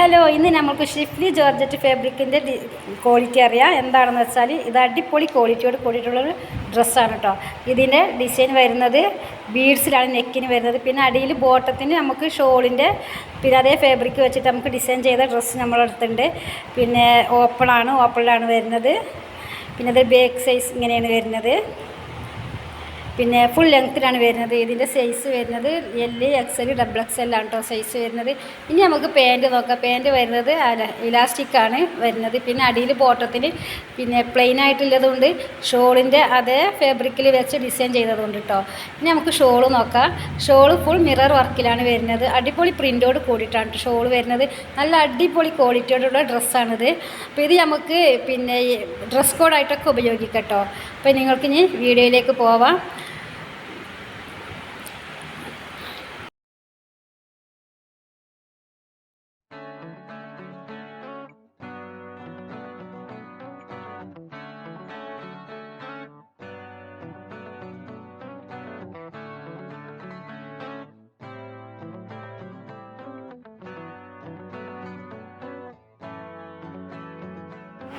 Hello ഇന്ന് നമുക്ക് Schiffli georgette ഫാബ്രിക്കിന്റെ quality അറിയാം. എന്താണെന്ന് വെച്ചാൽ ഇത് അടിപൊളി ക്വാളിറ്റിയോട് കൂടിയിട്ടുള്ളൊരു ഡ്രസ്സാണ് കേട്ടോ ഇതിന്റെ ഡിസൈൻ വരുന്നത് ബീഡ്സിലാണ് നെക്കിന് വരുന്നത്. പിന്നെ അടിയിൽ ബോട്ടത്തിന് നമുക്ക് ഷോളിന്റെ പിന്നെ അതേ ഫാബ്രിക് വെച്ചിട്ട് നമുക്ക് ഡിസൈൻ ചെയ്ത ഡ്രസ്സ് നമ്മളെടുത്തുണ്ട് പിന്നെ ഓപ്പണാണ് ഓപ്പണിലാണ് വരുന്നത്. പിന്നെ അത് ബേക്ക് സൈസ് ഇങ്ങനെയാണ് വരുന്നത്. പിന്നെ ഫുൾ ലെങ്ത്തിലാണ് വരുന്നത്. ഇതിന്റെ സൈസ് വരുന്നത് L X L double X L ആണ് കേട്ടോ സൈസ് വരുന്നത്. ഇനി നമുക്ക് പാന്റ് നോക്കാം. പാന്റ് വരുന്നത് ഇലാസ്റ്റിക് ആണ് വരുന്നത്. പിന്നെ അടിയിൽ ബോട്ടത്തിന് പിന്നെ പ്ലെയിൻ ആയിട്ടുള്ളതുകൊണ്ട് ഷോളിന്റെ അതേ ഫാബ്രിക്കിൽ വെച്ച് ഡിസൈൻ ചെയ്തതുകൊണ്ട് കേട്ടോ ഇനി നമുക്ക് ഷോൾ നോക്കാം. ഷോൾ ഫുൾ മിറർ വർക്കിലാണ് വരുന്നത്. അടിപൊളി പ്രിന്റോട് കൂടിയിട്ടാണ് ഷോൾ വരുന്നത്. നല്ല അടിപൊളി ക്വാളിറ്റിയോടുള്ള ഡ്രസ്സാണിത് അപ്പോൾ ഇത് നമുക്ക് പിന്നെ ഡ്രസ് കോഡായിട്ടൊക്കെ ഉപയോഗിക്കാം കേട്ടോ അപ്പോൾ നിങ്ങൾക്ക് ഇനി വീഡിയോയിലേക്ക് പോവാം.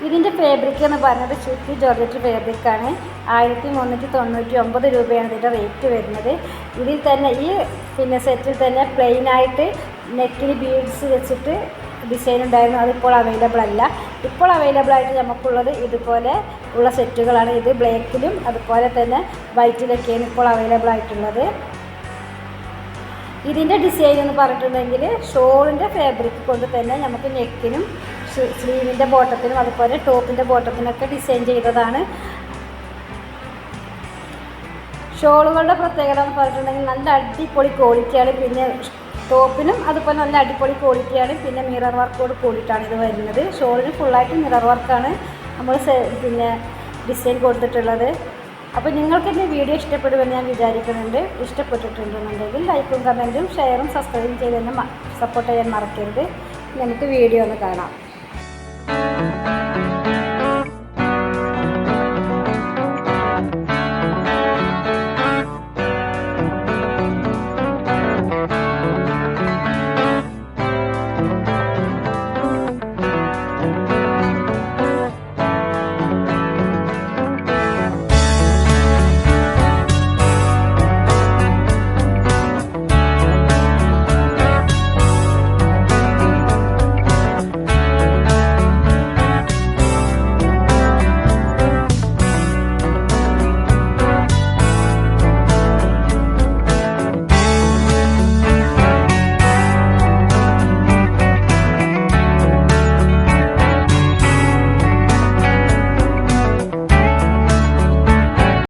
ഇതിന്റെ ഫാബ്രിക് എന്ന് പറയുന്നത് ചുറ്റി ജോർജറ്റ് ഫാബ്രിക്കാണ് ആയിരത്തി മുന്നൂറ്റി തൊണ്ണൂറ്റി ഒമ്പത് രൂപയാണ് ഇതിന്റെ റേറ്റ് വരുന്നത്. ഇതിൽ തന്നെ ഈ പിന്നെ സെറ്റിൽ തന്നെ പ്ലെയിൻ ആയിട്ട് നെക്കിന് ബീഡ്സ് വെച്ചിട്ട് ഡിസൈൻ ഉണ്ടായിരുന്നു. അതിപ്പോൾ അവൈലബിൾ അല്ല. ഇപ്പോൾ അവൈലബിൾ ആയിട്ട് നമുക്കുള്ളത് ഇതുപോലെ ഉള്ള സെറ്റുകളാണ് ഇത് ബ്ലാക്കിലും അതുപോലെ തന്നെ വൈറ്റിലൊക്കെയാണ് ഇപ്പോൾ അവൈലബിൾ ആയിട്ടുള്ളത്. ഇതിന്റെ ഡിസൈൻ എന്ന് പറഞ്ഞിട്ടുണ്ടെങ്കിൽ ഷോളിന്റെ ഫാബ്രിക് കൊണ്ട് തന്നെ നമുക്ക് നെക്കിനും സ്ലീവിന്റെ ബോട്ടത്തിനും അതുപോലെ ടോപ്പിന്റെ ബോട്ടത്തിനൊക്കെ ഡിസൈൻ ചെയ്തതാണ്. ഷോളുകളുടെ പ്രത്യേകത എന്ന് പറഞ്ഞിട്ടുണ്ടെങ്കിൽ നല്ല അടിപൊളി ക്വാളിറ്റിയാണ് പിന്നെ ടോപ്പിനും അതുപോലെ നല്ല അടിപൊളി ക്വാളിറ്റിയാണ് പിന്നെ മിറർ വർക്കോട് കൂടിയിട്ടാണ് ഇത് വരുന്നത്. ഷോളിന് ഫുള്ളായിട്ട് മിറർ വർക്കാണ് നമ്മൾ പിന്നെ ഡിസൈൻ കൊടുത്തിട്ടുള്ളത്. അപ്പോൾ നിങ്ങൾക്ക് എന്റെ വീഡിയോ ഇഷ്ടപ്പെടുമെന്ന് ഞാൻ വിചാരിക്കുന്നുണ്ട്. ഇഷ്ടപ്പെട്ടിട്ടുണ്ടെന്നുണ്ടെങ്കിൽ ലൈക്കും കമന്റും ഷെയറും സബ്സ്ക്രൈബും ചെയ്ത് തന്നെ സപ്പോർട്ട് ചെയ്യാൻ മറക്കരുത്. നമുക്ക് വീഡിയോ ഒന്ന് കാണാം.